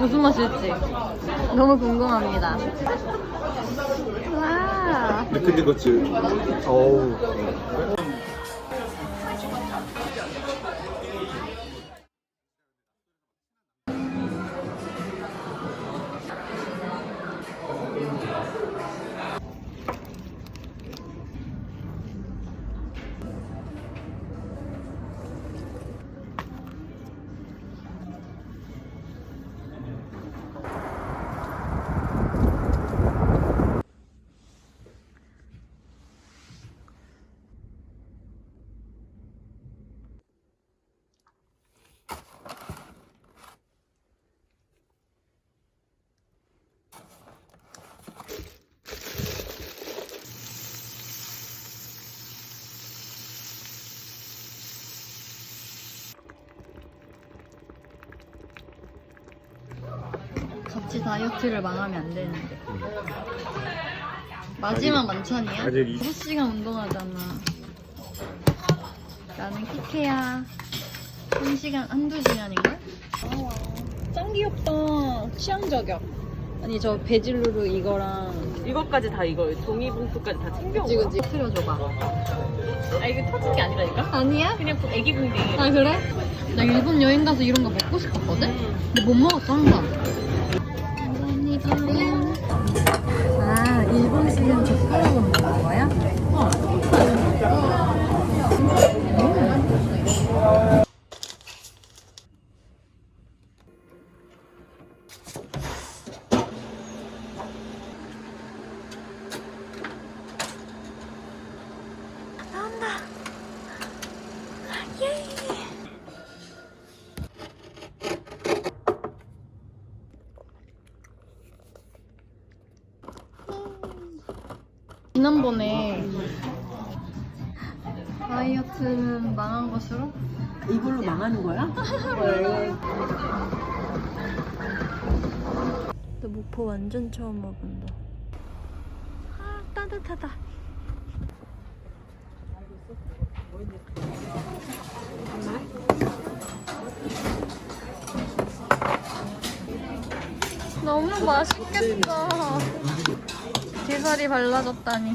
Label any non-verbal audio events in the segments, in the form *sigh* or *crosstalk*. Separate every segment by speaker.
Speaker 1: 무슨 맛일지 너무 궁금합니다. 와.
Speaker 2: 근데 그치 어우
Speaker 1: 같이 다이어트를 망하면 안 되는데. 마지막 만찬이야?
Speaker 2: 아직 이-
Speaker 1: 6시간 운동하잖아. 나는 키케야. 1시간, 한두 시간인걸? 짱 귀엽다. 취향 저격. 아니, 저 베질루루 이거랑.
Speaker 3: 이것까지 다 이거 종이봉투까지 다 챙겨온 거야.
Speaker 1: 그치. 틀어줘봐.
Speaker 3: 아 이거 터진 게 아니라니까?
Speaker 1: 아니야?
Speaker 3: 그냥 그 애기 붕대.
Speaker 1: 아, 그래? 나 일본 여행 가서 이런 거 먹고 싶었거든? 근데 못 먹었어, 항상. 아, 일본식은 젓가락으로 먹는 거야? 어. 나온다. 예. 지난번에 다이어트는 망한 것으로
Speaker 3: 이걸로 망하는 거야?
Speaker 1: 너 *laughs* 목포 완전 처음 와본다. 아 따뜻하다. 너무 맛있겠다. 게살이 발라졌다니.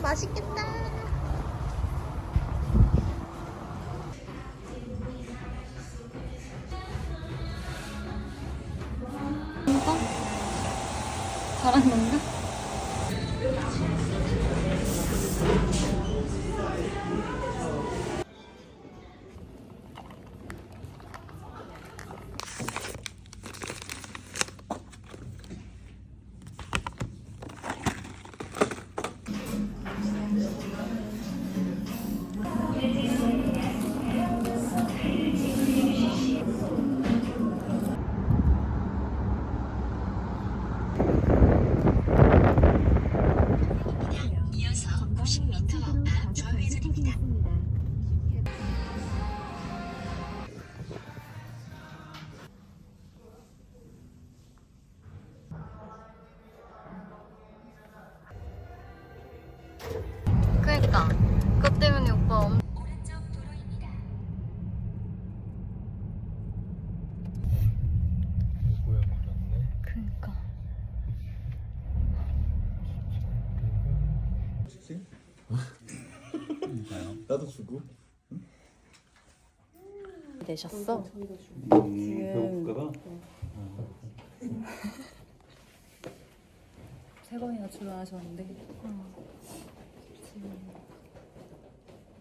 Speaker 1: 맛있겠다.
Speaker 2: 나도 주고
Speaker 1: 내셨어?
Speaker 2: 음 배고플까봐
Speaker 1: 세 번이나 출연하셨는데.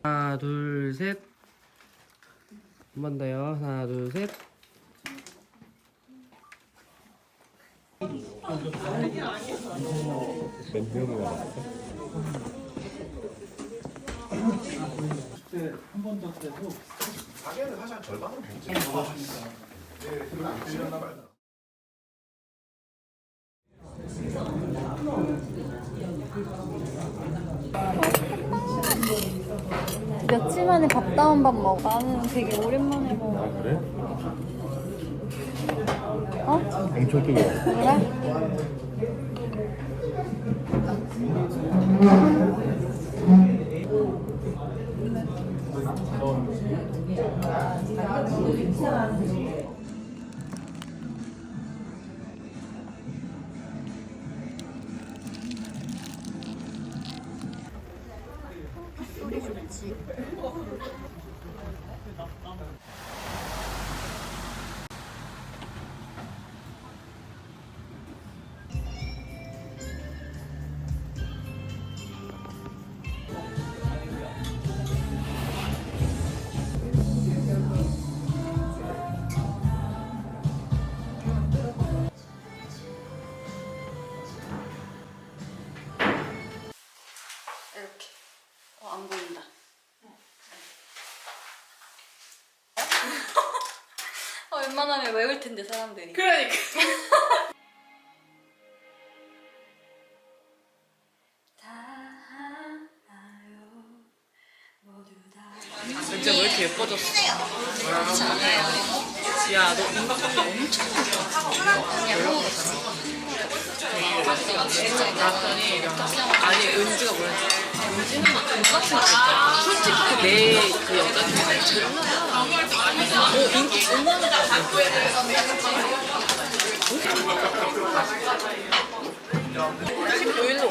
Speaker 4: 하나 둘 셋. 한 번 더요. 하나 둘 셋.
Speaker 2: 몇 명을 왔어?
Speaker 1: 며칠 만에 밥 다운 밥 먹어. 나는 되게 오랜만에 먹어.
Speaker 2: 아 그래?
Speaker 1: 어?
Speaker 2: 엄청 뜨거워.
Speaker 1: 그래? 소리 이렇게. 어, 안 보인다. 어, 웬만하면 외울 텐데 사람들이.
Speaker 3: 그러니까. *laughs*
Speaker 1: 다 하나요 모두 다.
Speaker 3: 진짜 왜 이렇게 예뻐졌어? 그렇지 않아요. 야, 너 인간관계 엄청 났더니 아니 은지가 뭐랬지? 은지는 막 돈같은 거 있잖아. 솔직히 내그 여자친구가 제일 많아. 어, 인기 얼마나 요일로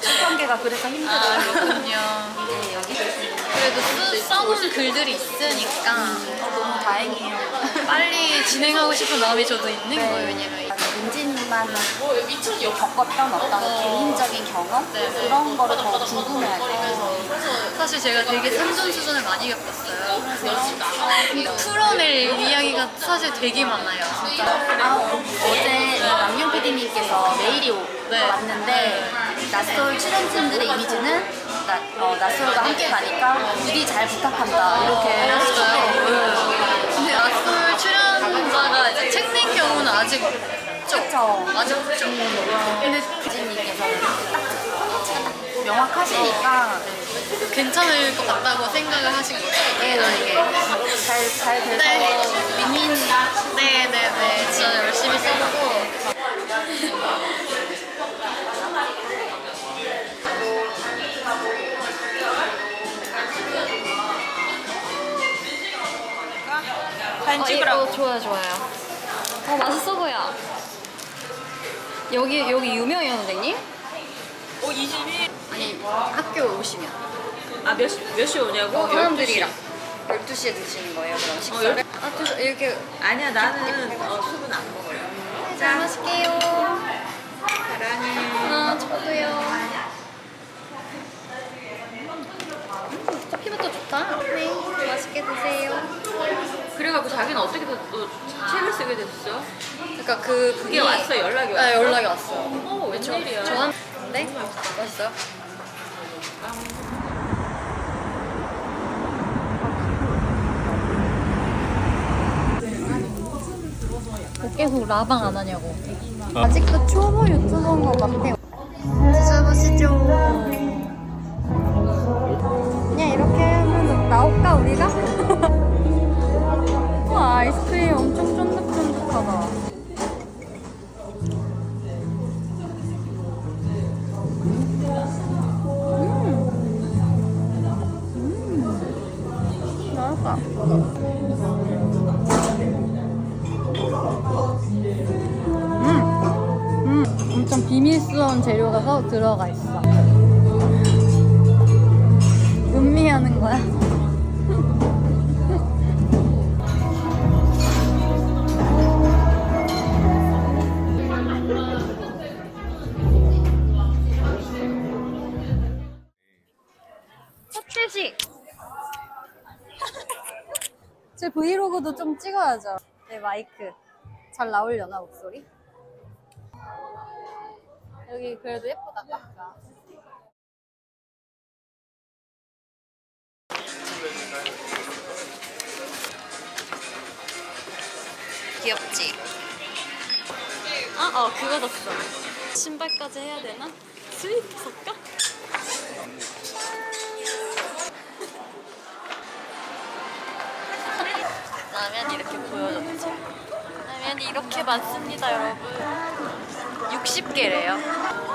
Speaker 5: 첫 관계가 그래서
Speaker 1: 아,
Speaker 5: 힘들어요.
Speaker 1: 그렇군요.
Speaker 5: 이제 여기
Speaker 1: 그래도 쓰, 써본 글들이 있으니까
Speaker 5: 어, 너무 다행이에요.
Speaker 1: 빨리 진행하고 싶은 마음이 저도 있는
Speaker 5: 네.
Speaker 1: 거예요. 왜냐면
Speaker 5: 은진만 겪었던 어떤 개인적인 경험
Speaker 1: 네, 네.
Speaker 5: 그런 거를 더 궁금해해요.
Speaker 1: 사실 제가 되게 산전수전을 많이 겪었어요. 그래서 풀어낼 이야기가 사실 되게 많아요. 진짜.
Speaker 5: 아, 어제 남경 PD님께서 메일이 오-
Speaker 1: 네.
Speaker 5: 왔는데 낯설 출연진들의 이미지는 나, 어, 낯설과 함께 가니까 부디 잘 부탁한다 이렇게 하셨어요.
Speaker 1: 근데 낯설 출연자가 이제 책 낸 경우는 아직 없죠.
Speaker 5: 그쵸.
Speaker 1: 아직 없죠. 근데
Speaker 5: PD님께서는 딱 명확하시니까
Speaker 1: 괜찮을 것 같다고 생각을 하신 거예요.
Speaker 5: 네, 네, 잘, 잘 돼서
Speaker 1: 네.
Speaker 5: 윈윈
Speaker 1: 네네네. 진짜 열심히 써보고.
Speaker 3: 사진 찍으라고.
Speaker 1: 어, 좋아요, 좋아요. 어, 맛있어 보여. 여기, 여기 유명해요, 선생님?
Speaker 3: 어, 이 집이
Speaker 1: 아니, 학교 오시면.
Speaker 3: 아, 몇, 시, 몇 시에 오냐고?
Speaker 1: 어, 사람들이랑.
Speaker 3: 12시.
Speaker 1: 12시에 드시는 거예요, 그럼 식사를? 아, 또 이렇게.
Speaker 3: 아니야, 나는 어, 술은 안 먹어요.
Speaker 1: 잘 마실게요.
Speaker 3: 사랑해.
Speaker 1: 아, 저도요. 음, 커피부터 좋다. 네, 맛있게 드세요.
Speaker 3: 그래갖고 자기는 어떻게 또, 또 책을 쓰게 됐어?
Speaker 1: 그러니까 그
Speaker 3: 그게 왔어, 연락이 왔어?
Speaker 1: 네, 연락이 왔어요.
Speaker 3: 어, 웬일이야.
Speaker 1: 저한 네? 맛있어요? 뭐 계속 라방 안 하냐고. 아직도 초보 유튜버인 것 같아요. 드셔보시죠. 들어간 재료가 서 들어가 있어. 음미하는 거야. 첫 회식. 제 브이로그도 좀 찍어야죠. 내 마이크 잘 나오려나 목소리? 여기 그래도 예쁘다, 카페가. 귀엽지? 아, 어, 그거 샀어. 신발까지 해야 되나? 스위트 살까? 라면 이렇게 보여줬죠. 라면이 이렇게 많습니다, 여러분. 60개래요.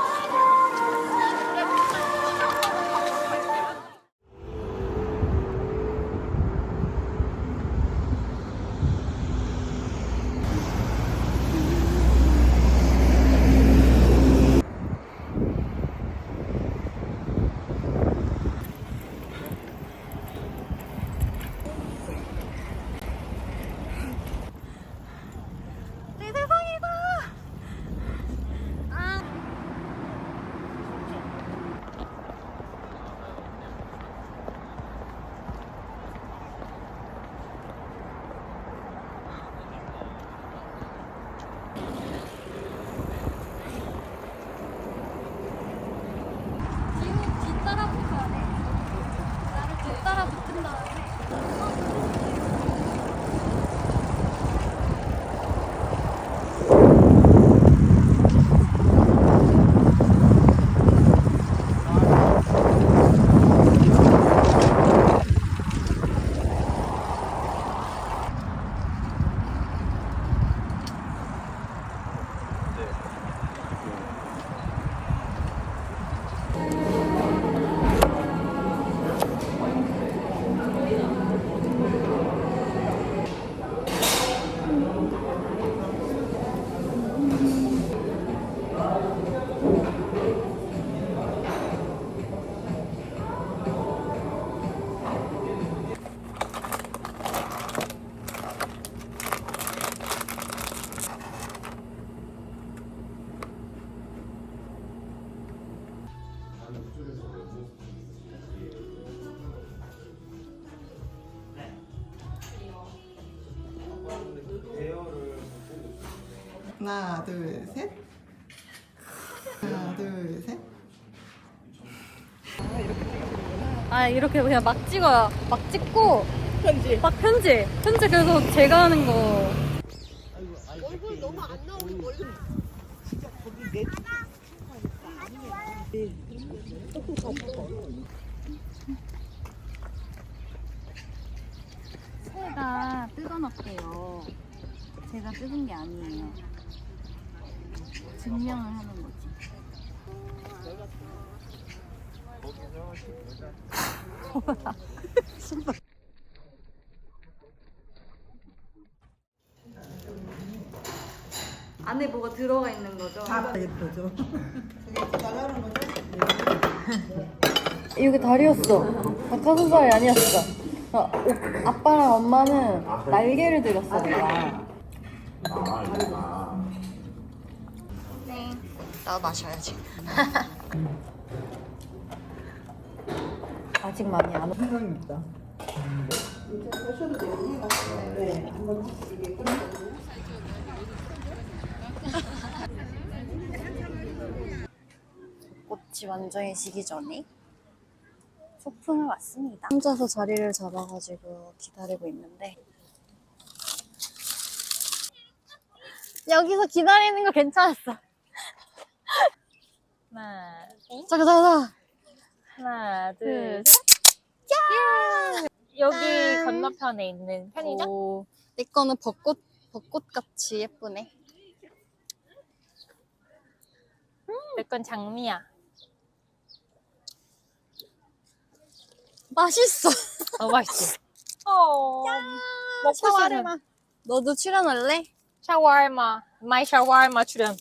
Speaker 6: 하나, 둘, 셋. 하나, 둘, 셋.
Speaker 1: 아 이렇게 그냥 막 찍어요. 막 찍고 편지. 막 편지. 편지 그래서 제가 하는 거. 새가 뜯어놨대요. 제가 뜯은 게 아니에요. 증명을 하는 거지. *laughs* 안에 뭐가 들어가 있는 거죠?
Speaker 6: 다 예쁘죠? *laughs*
Speaker 1: 이게 다리였어. 닭가슴살이 아니었어. 어, 오- 아빠랑 엄마는 날개를 드렸어, 내가. 네. 나도 마셔야지. *laughs* 아직 많이 안 오.
Speaker 6: 생각입니다.
Speaker 1: 꽃이 완전히 지기 전에 소풍을 왔습니다. 혼자서 자리를 잡아가지고 기다리고 있는데 여기서 기다리는 거 괜찮았어.
Speaker 7: 하나,
Speaker 1: 잠깐 잠깐.
Speaker 7: 하나,
Speaker 1: 둘,
Speaker 7: 둘, 셋. 여기 건너편에 있는 편의점?
Speaker 1: 오, 내 거는 벚꽃 벚꽃 같이 예쁘네.
Speaker 7: 내 건 장미야.
Speaker 1: 맛있어.
Speaker 7: 너무 맛있지? 어, *laughs* 먹고 싶은
Speaker 1: 샤워르마. 너도 출연할래?
Speaker 7: 샤워마. 마이 샤워마 출연.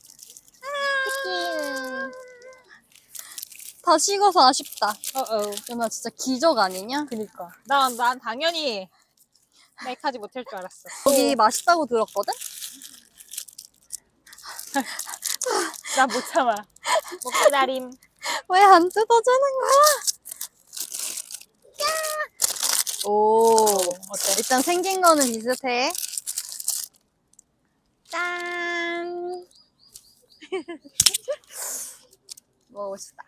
Speaker 1: 다 식어서 아쉽다.
Speaker 7: 어어.
Speaker 1: 누나 진짜 기적 아니냐?
Speaker 7: 그니까. 난, 난 당연히 메이크하지 못할 줄 알았어.
Speaker 1: 여기 맛있다고 들었거든?
Speaker 7: 나 못 참아. 못 기다림.
Speaker 1: 왜 안 뜯어주는 거야? 오.
Speaker 3: 어때?
Speaker 1: 일단 생긴 거는 비슷해. 짠! *laughs* 먹어봅시다.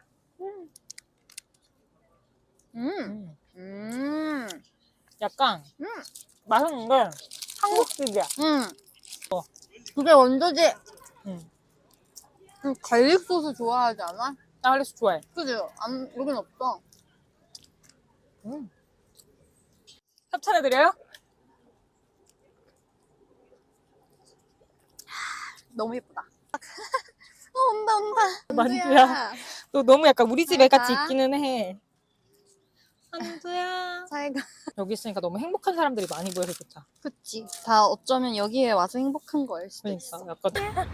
Speaker 1: 음, 음,
Speaker 3: 약간
Speaker 1: 음.
Speaker 3: 맛있는데 한국식이야.
Speaker 1: 음. 그게 원조지.
Speaker 3: 응.
Speaker 1: 그 갈릭 소스 좋아하지 않아?
Speaker 3: 나 할리스 좋아해.
Speaker 1: 그지? 안, 여긴 없어.
Speaker 3: 협찬해 드려요?
Speaker 1: 너무 예쁘다. *laughs* 어, 온다, 온다.
Speaker 3: 만두야. 너 너무 약간 우리 집에 같이
Speaker 1: 아.
Speaker 3: 있기는 해. 한두야.
Speaker 1: 사이가.
Speaker 3: 여기 있으니까 너무 행복한 사람들이 많이 보여서 좋다.
Speaker 1: 그치. 다 어쩌면 여기에 와서 행복한 거일 수도
Speaker 3: 그러니까
Speaker 1: 있어.
Speaker 3: 약간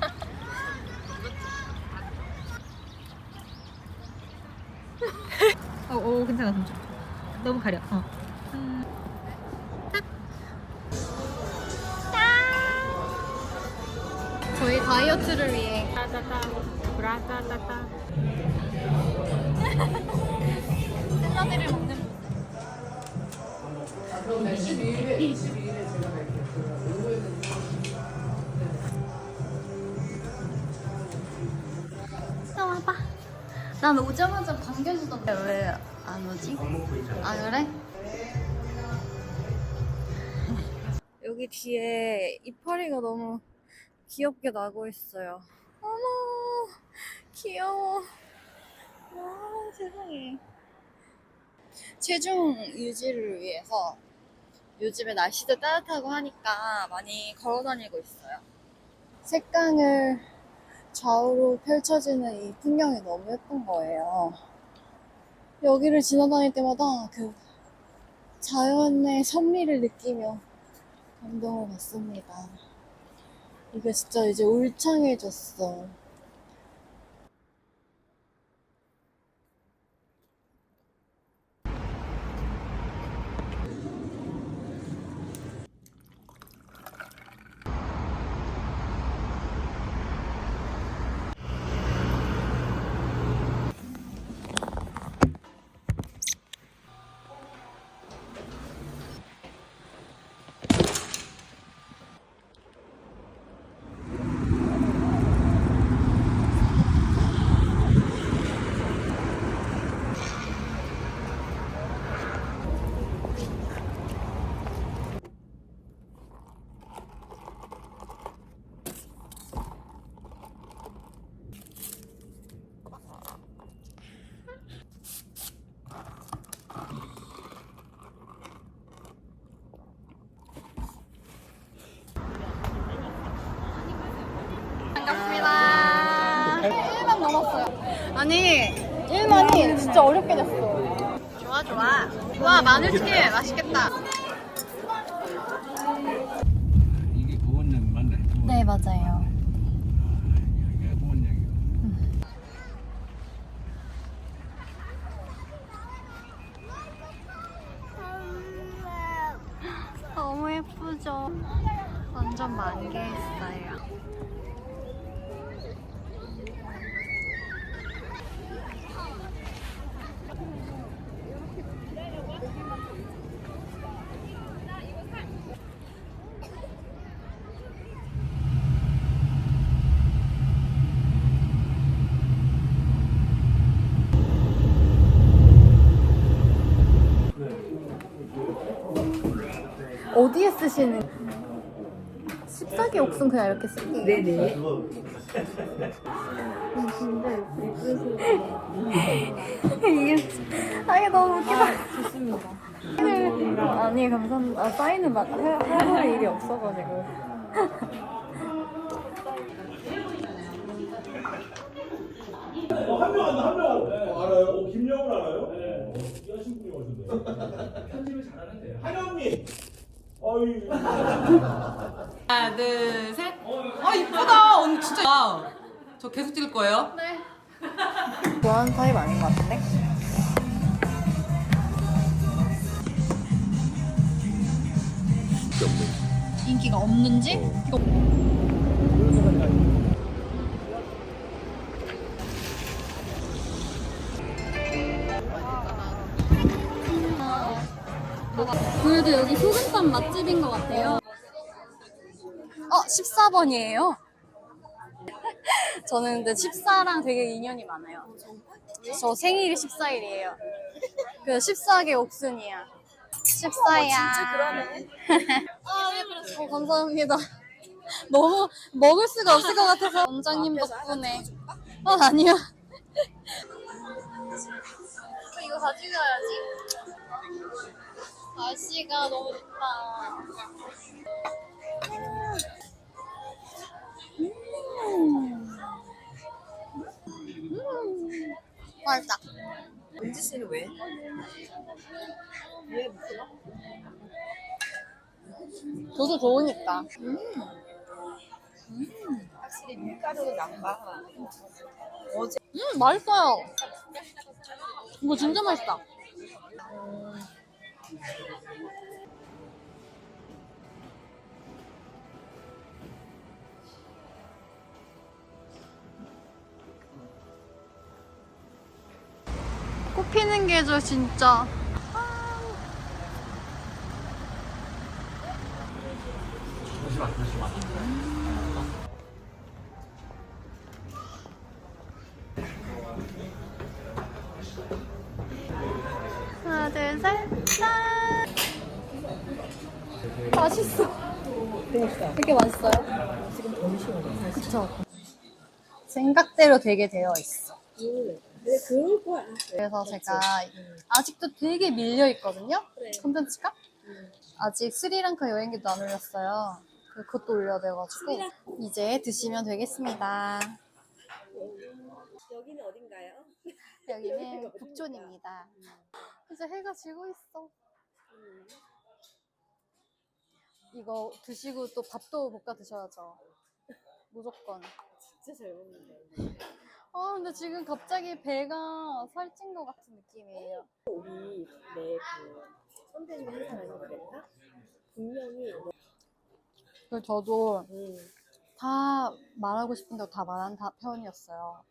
Speaker 3: 어, 오, 괜찮아, 괜찮아. 너무 가려. 어.
Speaker 1: 다이어트를 위해. 샐러드를 먹는 나와봐. 난 오자마자 반겨주던데 왜 안 오지? 아 그래? 여기 뒤에 이파리가 너무 귀엽게 나고 있어요. 어머 귀여워. 와 세상에. 체중 유지를 위해서 요즘에 날씨도 따뜻하고 하니까 많이 걸어 다니고 있어요. 색강을 좌우로 펼쳐지는 이 풍경이 너무 예쁜 거예요. 여기를 지나다닐 때마다 그 자연의 선미를 느끼며 감동을 받습니다. 이게 진짜 이제 울창해졌어. 아니, 1만이 진짜 어렵게 됐어. 좋아, 좋아. 와, 마늘튀김 맛있겠다.
Speaker 2: 이게 보원역 맞네.
Speaker 1: 네, 맞아요.
Speaker 2: 여기가 보원역이고.
Speaker 1: 너무 예쁘죠? 완전 만개했어요. 어디에 쓰시는? 14기 옥순 그냥 이렇게 쓸게요. 네네. 이게 아 이게 너무 웃기다. 좋습니다. 아니 감사합니다. 아, 사인은 막 할, 할 일이 없어가지고.
Speaker 8: 알아요? 어, 김영을 알아요? 네. 여신 분이 오신데. 편집을 잘하는데. 한영민. 어이.
Speaker 3: 하나, 둘, 셋. 아, 이쁘다. 언니 진짜. 저 계속 찍을 거예요?
Speaker 1: 네. 좋아하는 타입 아닌 것 같은데? 인기가 없는지? 이거 그래도 여기 소금빵 맛집인 것 같아요. 어, 14번이에요. *laughs* 저는 근데 14랑 되게 인연이 많아요. 저 생일이 14일이에요. 그 14개 옥순이야. 14야. 진짜 그러네. *laughs* 아, 네, 그랬어. 어, 감사합니다. *laughs* 너무 먹을 수가 없을 것 같아서 원장님 덕분에. 어, 아니요. 이거 가져가야지. 날씨가 너무 좋다. 음. 음. 맛있다.
Speaker 9: 은지 씨는 왜?
Speaker 1: 저도 좋으니까.
Speaker 9: 확실히 밀가루 남바. 어제
Speaker 1: 음, 맛있어요. 이거 진짜 맛있다. 꽃 피는 계절 진짜. 하나, 되게 맛있어요? 지금 더 시원해. 그쵸. 생각대로 되게 되어 있어. 그래서 제가 아직도 되게 밀려 있거든요. 콘텐츠가 아직 스리랑카 여행기도 안 올렸어요. 그것도 올려야 돼가지고 이제 드시면 되겠습니다.
Speaker 9: 여기는 어딘가요?
Speaker 1: 여기는 *laughs* 북촌입니다. 이제 해가 지고 있어. 이거 드시고 또 밥도 볶아 드셔야죠. 무조건.
Speaker 9: 진짜 잘 먹는다.
Speaker 1: 아 근데 지금 갑자기 배가 살찐 것 같은 느낌이에요.
Speaker 9: 우리 내그 선배님 행사를 그랬나? 분명히
Speaker 1: 그래서 저도
Speaker 9: 음,
Speaker 1: 다 말하고 싶은 대로 다 말한 다 편이었어요.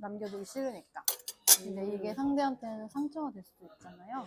Speaker 1: 남겨두기 싫으니까. 근데 이게 상대한테는 상처가 될 수도 있잖아요.